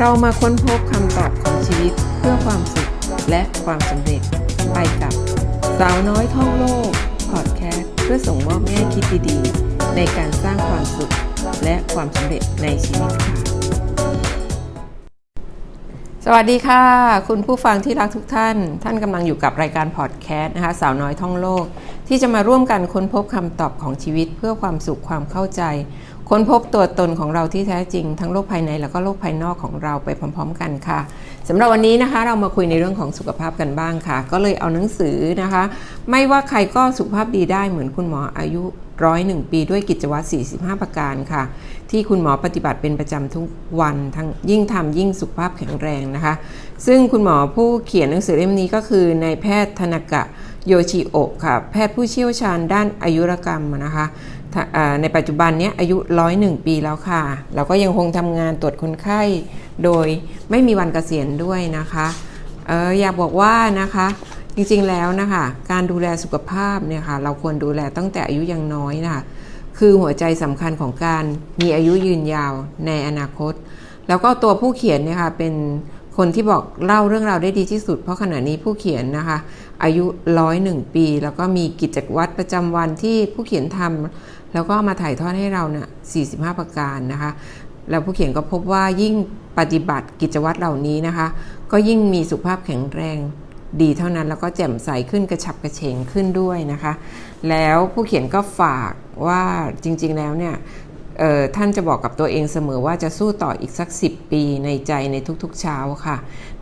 เรามาค้นพบคำตอบของชีวิตเพื่อความสุขและความสำเร็จ ไปกับสาวน้อยท่องโลกพอดแคสต์เพื่อส่งมอบแง่คิดดีๆ ในการสร้างความสุขและความสำเร็จในชีวิตค่ะ สวัสดีค่ะ คุณผู้ฟังที่รักทุกท่าน ท่านกำลังอยู่กับรายการพอดแคสต์นะคะสาวน้อยท่องโลก ที่จะมาร่วมกันค้นพบคำตอบของชีวิตเพื่อความสุขความเข้าใจ ค้นพบตัวตนของเราที่แท้จริง ทั้งโลกภายในแล้วก็โลกภายนอกของเราไปพร้อม ๆ กันค่ะสำหรับวันนี้นะคะ เรามาคุยในเรื่องของสุขภาพกันบ้างค่ะ ก็เลยเอาหนังสือนะคะ ไม่ว่าใครก็สุขภาพดีได้เหมือนคุณหมออายุร้อยหนึ่งปีด้วยกิจวัตร 45 ประการค่ะ ที่คุณหมอปฏิบัติเป็นประจำทุกวันทั้งยิ่งทำยิ่งสุขภาพแข็งแรงนะคะ ซึ่งคุณหมอผู้เขียนหนังสือเล่มนี้ก็คือนายแพทย์ธนกะโยชิโอะค่ะ แพทย์ผู้เชี่ยวชาญด้านอายุรกรรมนะคะ ในปัจจุบันนี้อายุร้อยหนึ่งปีแล้วค่ะ เราก็ยังคงทำงานตรวจคนไข้โดยไม่มีวันเกษียณด้วยนะคะเอออยากบอกว่านะคะจริงๆแล้วนะคะการดูแลสุขภาพเนี่ยค่ะเราควรดูแลตั้งแต่อายุยังน้อยนะคะคือหัวใจสำคัญของการมีอายุยืนยาวในอนาคต แล้วก็ตัวผู้เขียนเนี่ยค่ะเป็นคนที่บอกเล่าเรื่องราวได้ดีที่สุด เพราะขณะนี้ผู้เขียนนะคะ อายุร้อยหนึ่งปี แล้วก็มีกิจวัตรประจำวันที่ผู้เขียนทำ แล้วก็มาถ่ายทอดให้เราเนี่ย45 ประการนะคะ แล้วผู้เขียนก็พบว่ายิ่งปฏิบัติกิจวัตรเหล่านี้นะคะ ก็ยิ่งมีสุขภาพแข็งแรงดีเท่านั้นแล้วก็แจ่มใสขึ้นกระฉับกระเฉงขึ้นด้วยนะคะ แล้วผู้เขียนก็ฝากว่าจริง ๆ แล้วเนี่ยท่านจะบอกกับตัวเองเสมอว่าจะสู้ต่ออีกสัก 10 ปีในใจในทุกๆเช้าค่ะ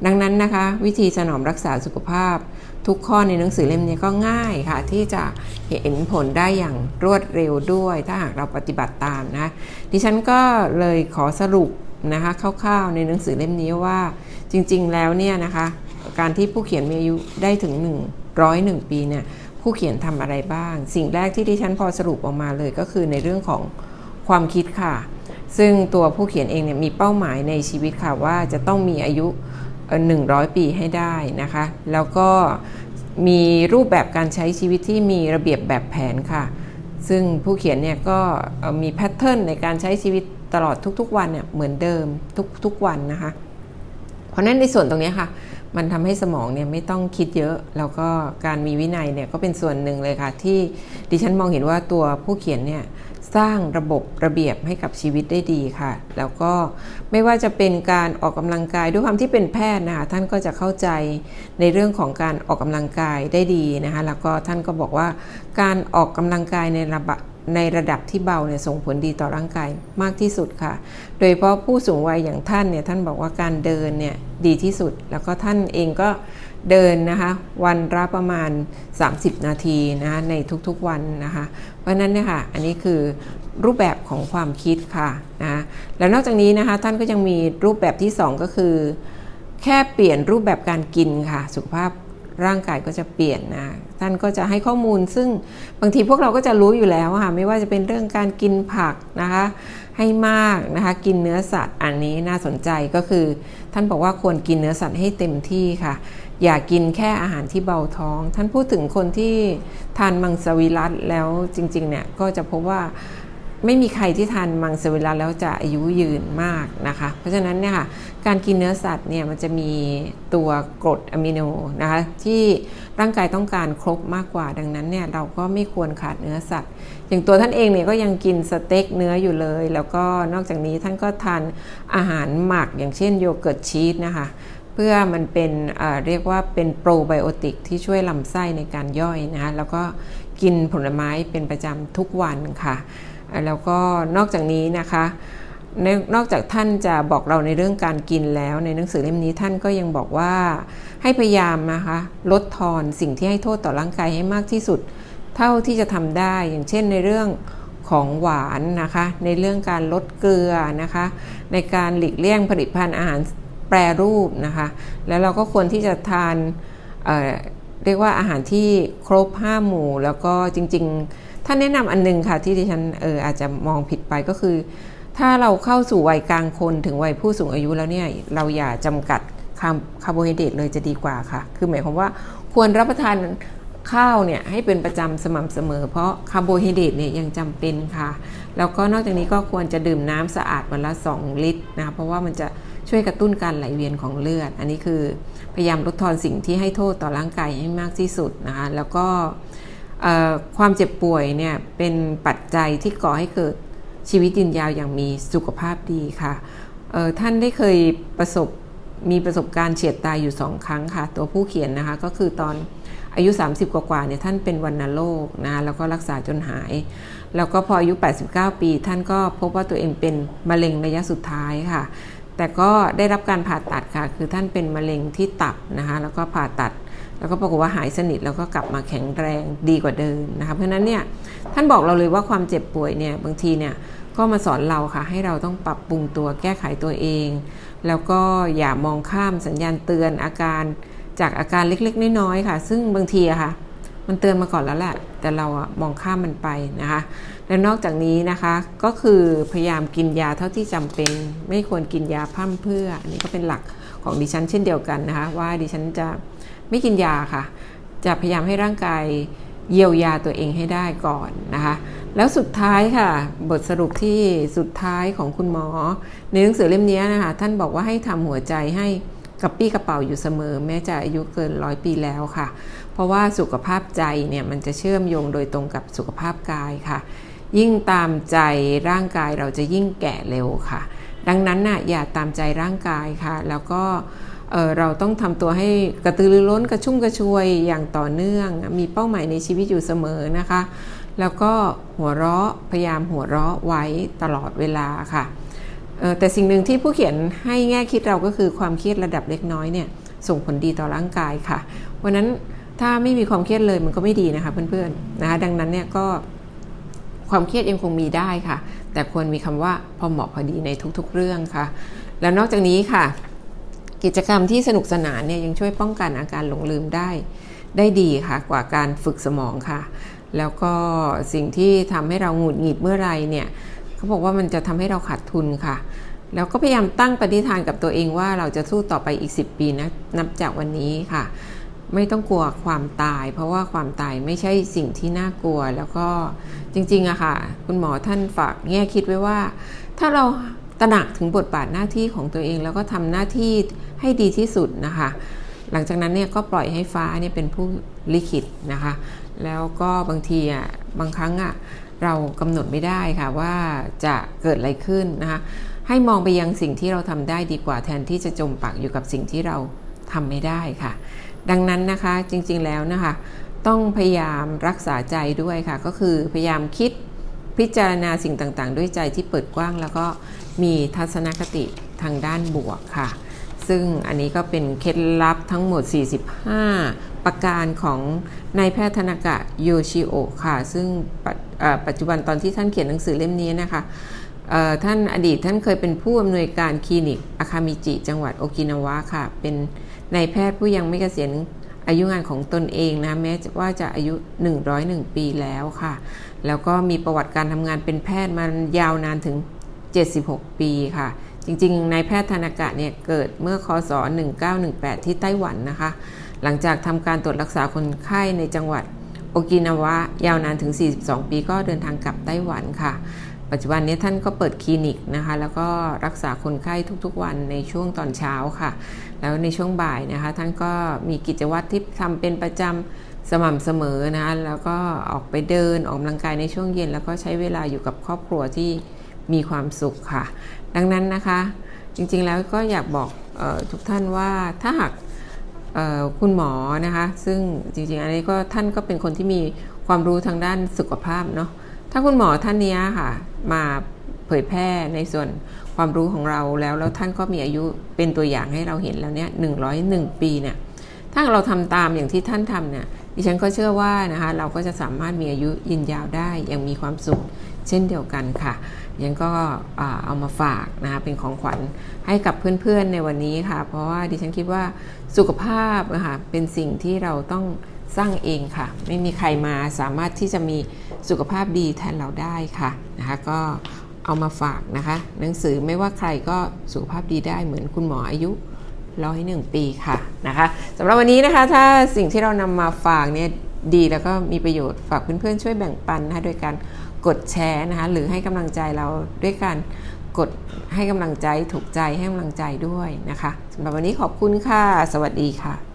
ดังนั้นนะคะ วิธีสนอมรักษาสุขภาพ ทุกข้อในหนังสือเล่มนี้ก็ง่ายค่ะ ที่จะเห็นผลได้อย่างรวดเร็วด้วย ถ้าหากเราปฏิบัติตามนะ ดิฉันก็เลยขอสรุปนะคะคร่าวๆในหนังสือเล่มนี้ว่าจริงๆแล้วเนี่ยนะคะการที่ผู้เขียนมีอายุได้ถึง 101 ปีเนี่ยผู้เขียนทำอะไรบ้าง สิ่งแรกที่ดิฉันพอสรุปออกมาเลยก็คือในเรื่องของความคิดค่ะ ซึ่งตัวผู้เขียนเองเนี่ยมีเป้าหมายในชีวิตค่ะว่าจะต้องมีอายุ 100 ปีให้ได้นะคะ แล้วก็มีรูปแบบการใช้ชีวิตที่มีระเบียบแบบแผนค่ะ ซึ่งผู้เขียนเนี่ยก็มีแพทเทิร์นในการใช้ชีวิตตลอดทุกๆวันเนี่ยเหมือนเดิมทุกๆวันนะคะ เพราะนั้นในส่วนตรงนี้ค่ะ มันทำให้สมองเนี่ยไม่ต้องคิดเยอะ แล้วก็การมีวินัยเนี่ยก็เป็นส่วนหนึ่งเลยค่ะ ที่ดิฉันมองเห็นว่าตัวผู้เขียนเนี่ย สร้างระบบระเบียบให้กับชีวิตได้ดีค่ะ แล้วก็ไม่ว่าจะเป็นการออกกำลังกายด้วยความที่เป็นแพทย์นะคะท่านก็จะเข้าใจในเรื่องของการออกกำลังกายได้ดีนะคะแล้วก็ท่านก็บอกว่าการออกกำลังกายในระบะในระดับที่เบาเนี่ยส่งผลดีต่อร่างกายมากที่สุดค่ะ โดยเฉพาะผู้สูงวัยอย่างท่านเนี่ยท่านบอกว่าการเดินเนี่ยดีที่สุด แล้วก็ท่านเองก็ เดินนะคะวันละประมาณ 30 นาทีนะคะในทุกๆวันนะคะเพราะนั้นเนี่ยค่ะอันนี้คือรูปแบบของความคิดค่ะนะแล้วนอกจากนี้นะคะท่านก็ยังมีรูปแบบที่ 2 ก็คือ แค่เปลี่ยนรูปแบบการกินค่ะ สุขภาพร่างกายก็จะเปลี่ยนนะ ท่านก็จะให้ข้อมูล ซึ่งบางทีพวกเราก็จะรู้อยู่แล้วค่ะไม่ว่าจะเป็นเรื่องการกินผักนะคะให้มากนะคะกินเนื้อสัตว์อันนี้น่าสนใจก็คือ ท่านบอกว่าควรกินเนื้อสัตว์ให้เต็มที่ค่ะ อย่ากินแค่อาหารที่เบาท้อง ท่านพูดถึงคนที่ทานมังสวิรัตแล้วจริงๆเนี่ยก็จะพบว่า ไม่มีใครที่ทานมังสวิรัตแล้วจะอายุยืนมากนะคะ เพราะฉะนั้นเนี่ยค่ะการกินเนื้อสัตว์เนี่ยมันจะมีตัวกรดอะมิโนนะคะที่ร่างกายต้องการครบมากกว่าดังนั้นเนี่ยเราก็ไม่ควรขาดเนื้อสัตว์ อย่างตัวท่านเองเนี่ยก็ยังกินสเต็กเนื้ออยู่เลย แล้วก็นอกจากนี้ท่านก็ทานอาหารหมักอย่างเช่นโยเกิร์ตชีสนะคะเพื่อมันเป็นเรียกว่าเป็นโปรไบโอติกที่ช่วยลำไส้ในการย่อยนะคะแล้วก็ กินผลไม้เป็นประจำทุกวันค่ะ แล้วก็นอกจากนี้นะคะนนอกจากท่านจะบอกเราในเรื่องการกินแล้ว ในหนังสือเล่มนี้ท่านก็ยังบอกว่าให้พยายามนะคะลดทอนสิ่งที่ให้โทษต่อร่างกายให้มากที่สุด เท่าที่จะทำได้อย่างเช่นในเรื่องของหวานนะคะ ในเรื่องการลดเกลือนะคะ ในการหลีกเลี่ยงผลิตภัณฑ์อาหารแปรรูปนะคะ แล้วเราก็ควรที่จะทาน เรียกว่าอาหารที่ครบห้าหมู่ แล้วก็จริงๆท่านแนะนำอันหนึงค่ะที่ดิฉันเอออาจจะมองผิดไปก็คือ ถ้าเราเข้าสู่วัยกลางคนถึงวัยผู้สูงอายุแล้วเนี่ยเราอย่าจำกัดคาร์าโบไฮเดรตเลยจะดีกว่าค่ะ คือหมายความว่าควรรับประทานข้าวเนี่ยให้เป็นประจำสม่ำเสมอ เพราะคาร์โบไฮเดรตเนี่ยยังจำเป็นค่ะ แล้วก็นอกจากนี้ก็ควรจะดื่มน้ำสะอาดวันละ 2 ลิตรนะคะเพราะว่ามันจะช่วยกระตุ้นการไหลเวียนของเลือด อันนี้คือ พยายามลดทอนสิ่งที่ให้โทษต่อร่างกายให้มากที่สุดนะคะแล้วก็ความเจ็บป่วยเนี่ยเป็นปัจจัยที่ก่อให้เกิดชีวิตยืนยาวอย่างมีสุขภาพดีค่ะท่านได้เคยประสบมีประสบการณ์เฉียดตายอยู่สองครั้งค่ะ ตัวผู้เขียนนะคะก็คือตอนอายุ 30 กว่าๆเนี่ยท่านเป็นวัณโรคนะแล้วก็รักษาจนหาย แล้วก็พออายุ 89 ปี ท่านก็พบว่าตัวเองเป็นมะเร็งระยะสุดท้ายค่ะ แต่ก็ได้รับการผ่าตัดค่ะ คือท่านเป็นมะเร็งที่ตับนะคะ แล้วก็ผ่าตัด แล้วก็ปรากฏว่าหายสนิท แล้วก็กลับมาแข็งแรงดีกว่าเดิมนะคะ เพราะนั้นเนี่ยท่านบอกเราเลยว่าความเจ็บป่วยเนี่ยบางทีเนี่ยก็มาสอนเราค่ะ ให้เราต้องปรับปรุงตัวแก้ไขตัวเอง แล้วก็อย่ามองข้ามสัญญาณเตือนอาการจากอาการเล็กๆ น้อยๆค่ะ ซึ่งบางทีอะค่ะ มันเตือนมาก่อนแล้วแหละแต่เราอะมองข้ามมันไปนะคะ และนอกจากนี้นะคะก็คือพยายามกินยาเท่าที่จำเป็น ไม่ควรกินยาพร่ำเพื่ออันนี้ก็เป็นหลักของดิฉันเช่นเดียวกันนะคะ ว่าดิฉันจะไม่กินยาค่ะ จะพยายามให้ร่างกายเยียวยาตัวเองให้ได้ก่อนนะคะ แล้วสุดท้ายค่ะ บทสรุปที่สุดท้ายของคุณหมอ ในหนังสือเล่มนี้นะคะ ท่านบอกว่าให้ทำหัวใจให้กระปี้กระเป๋าอยู่เสมอ แม้จะอายุเกินร้อยปีแล้วค่ะ เพราะว่าสุขภาพใจเนี่ยมันจะเชื่อมโยงโดยตรงกับสุขภาพกายค่ะ ยิ่งตามใจร่างกายเราจะยิ่งแก่เร็วค่ะ ดังนั้นน่ะอย่าตามใจร่างกายค่ะ แล้วก็เเราต้องทำตัวให้กระตือรือร้นกระชุ่มกระชวยอย่างต่อเนื่อง มีเป้าหมายในชีวิตอยู่เสมอนะคะ แล้วก็หัวเราะพยายามหัวเราะไว้ตลอดเวลาค่ะแต่สิ่งหนึ่งที่ผู้เขียนให้แง่คิดเราก็คือความเครียดระดับเล็กน้อยเนี่ยส่งผลดีต่อร่างกายค่ะวันนั้นถ้าไม่มีความเครียดเลยมันก็ไม่ดีนะคะเพื่อนๆนะคะดังนั้นเนี่ยก็ ความเครียดยังคงมีได้ค่ะ แต่ควรมีคำว่าพอเหมาะพอดีในทุกๆเรื่องค่ะ แล้วนอกจากนี้ค่ะ กิจกรรมที่สนุกสนานเนี่ยยังช่วยป้องกันอาการหลงลืมได้ ได้ดีค่ะกว่าการฝึกสมองค่ะ แล้วก็สิ่งที่ทำให้เราหงุดหงิดเมื่อไรเนี่ยเขาบอกว่ามันจะทำให้เราขาดทุนค่ะแล้วก็พยายามตั้งปฏิฐานกับตัวเองว่าเราจะสู้ต่อไปอีก 10 ปีนะนับจากวันนี้ค่ะ ไม่ต้องกลัวความตาย เพราะว่าความตายไม่ใช่สิ่งที่น่ากลัว แล้วก็จริงๆอะค่ะ คุณหมอท่านฝากแง่คิดไว้ว่า ถ้าเราตระหนักถึงบทบาทหน้าที่ของตัวเอง แล้วก็ทำหน้าที่ให้ดีที่สุดนะคะ หลังจากนั้นเนี่ยก็ปล่อยให้ฟ้าเนี่ยเป็นผู้ลิขิตนะคะ แล้วก็บางทีอะบางครั้งอะเรากำหนดไม่ได้ค่ะว่าจะเกิดอะไรขึ้นนะคะให้มองไปยังสิ่งที่เราทำได้ดีกว่าแทนที่จะจมปักอยู่กับสิ่งที่เราทำไม่ได้ค่ะ ดังนั้นนะคะจริงๆแล้วนะคะ ต้องพยายามรักษาใจด้วยค่ะ ก็คือพยายามคิดพิจารณาสิ่งต่างๆ ด้วยใจที่เปิดกว้าง แล้วก็มีทัศนคติทางด้านบวกค่ะ ซึ่งอันนี้ก็เป็นเคล็ดลับทั้งหมด 45 ประการของนายแพทย์ธนกะโยชิโอค่ะ ซึ่งปัจเอ่อปัจจุบันตอนที่ท่านเขียนหนังสือเล่มนี้นะคะท่านอดีตท่านเคยเป็นผู้อำนวยการคลินิกอาคามิจิ จังหวัดโอกินาวะค่ะ เป็น นายแพทย์ผู้ยังไม่เกษียณอายุงานของตนเองนะแม้ว่าจะอายุ 101 ปีแล้วค่ะ แล้วก็มีประวัติการทำงานเป็นแพทย์มายาวนานถึง 76 ปีค่ะ จริงๆนายแพทย์ธนากะเนี่ยเกิดเมื่อคศ 1918 ที่ไต้หวันนะคะ หลังจากทำการตรวจรักษาคนไข้ในจังหวัดโอกินาวะยาวนานถึง 42 ปีก็เดินทางกลับไต้หวันค่ะ ปัจจุบันนี้ท่านก็เปิดคลินิกนะคะแล้วก็รักษาคนไข้ทุกๆวันในช่วงตอนเช้าค่ะ แล้วในช่วงบ่ายนะคะท่านก็มีกิจวัตรที่ทำเป็นประจำสม่ำเสมอนะะแล้วก็ออกไปเดินออกกำลังกายในช่วงเย็น แล้วก็ใช้เวลาอยู่กับครอบครัวที่มีความสุขค่ะ ดังนั้นนะคะจริงๆแล้วก็อยากบอกออทุกท่านว่าถ้าหากคุณหมอนะคะ ซึ่งจริงๆอันนี้ก็ท่านก็เป็นคนที่มีความรู้ทางด้านสุขภาพเนาะ ถ้าคุณหมอท่านนี้ค่ะ มาเผยแพร่ในส่วนความรู้ของเราแล้วแล้วท่านก็มีอายุเป็นตัวอย่างให้เราเห็นแล้วเนี่ยหนึ่งร้อยหนึ่งปีเนี่ยถ้าเราทำตามอย่างที่ท่านทำเนี่ยดิฉันก็เชื่อว่านะคะเราก็จะสามารถมีอายุยืนยาวได้อย่างมีความสุขเช่นเดียวกันค่ะยังก็เอามาฝากนะคะเป็นของขวัญให้กับเพื่อนๆในวันนี้ค่ะ เพราะว่าดิฉันคิดว่าสุขภาพนะคะเป็นสิ่งที่เราต้อง สร้างเองค่ะ ไม่มีใครมาสามารถที่จะมีสุขภาพดีแทนเราได้ค่ะนะคะก็เอามาฝากนะคะ หนังสือไม่ว่าใครก็สุขภาพดีได้เหมือนคุณหมออายุร้อยหนึ่งปีค่ะนะคะสำหรับวันนี้นะคะถ้าสิ่งที่เรานำมาฝากเนี่ยดีแล้วก็มีประโยชน์ฝากเพื่อนๆช่วยแบ่งปันนะคะโดยการกดแชร์นะคะหรือให้กำลังใจเราด้วยการกดให้กำลังใจถูกใจให้กำลังใจด้วยนะคะสำหรับวันนี้ขอบคุณค่ะ สวัสดีค่ะ